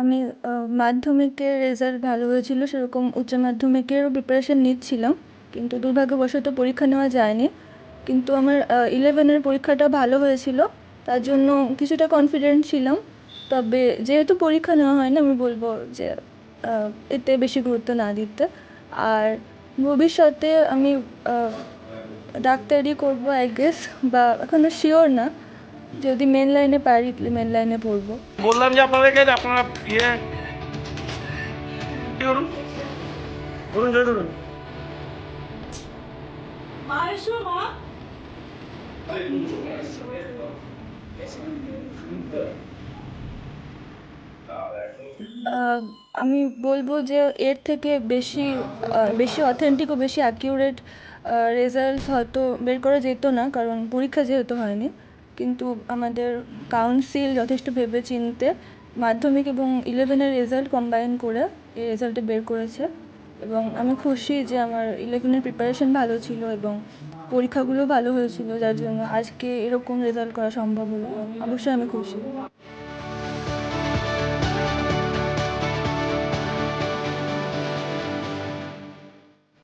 আমি মাধ্যমিকের রেজাল্ট ভালো হয়েছিলো, সেরকম উচ্চ মাধ্যমিকেরও প্রিপারেশন নিচ্ছিলাম, কিন্তু দুর্ভাগ্যবশত পরীক্ষা নেওয়া যায়নি। কিন্তু আমার ইলেভেনের পরীক্ষাটা ভালো হয়েছিলো, তার জন্য কিছুটা কনফিডেন্ট ছিলাম। তবে যেহেতু পরীক্ষা নেওয়া হয়নি, আমি বলব যে এতে বেশি গুরুত্ব না দিতে। আর ভবিষ্যতে আমি ডাক্তারি করব আই গেস বা এখনও শিওর না। যদি মেন লাইনে পারি তাহলে মেন লাইনে পড়ব। বললাম যে আপনাদেরকে যে আপনারা ইয়ে কি করুন বলুন জয় আহ, আমি বলব যে এর থেকে বেশি বেশি অথেন্টিক ও বেশি অ্যাকিউরেট রেজাল্ট হয়তো বের করা যেত না কারণ পরীক্ষা যেহেতু হয়নি। কিন্তু আমাদের কাউন্সিল যথেষ্ট ভেবে চিনতে মাধ্যমিক এবং ইলেভেনের রেজাল্ট কম্বাইন করে এই রেজাল্টটা বের করেছে। এবং আমি খুশি যে আমার ইলেভেনের প্রিপারেশন ভালো ছিল এবং পরীক্ষাগুলো ভালো হয়েছিল, যার জন্য আজকে এরকম রেজাল্ট করা সম্ভব হলো। অবশ্যই আমি খুশি।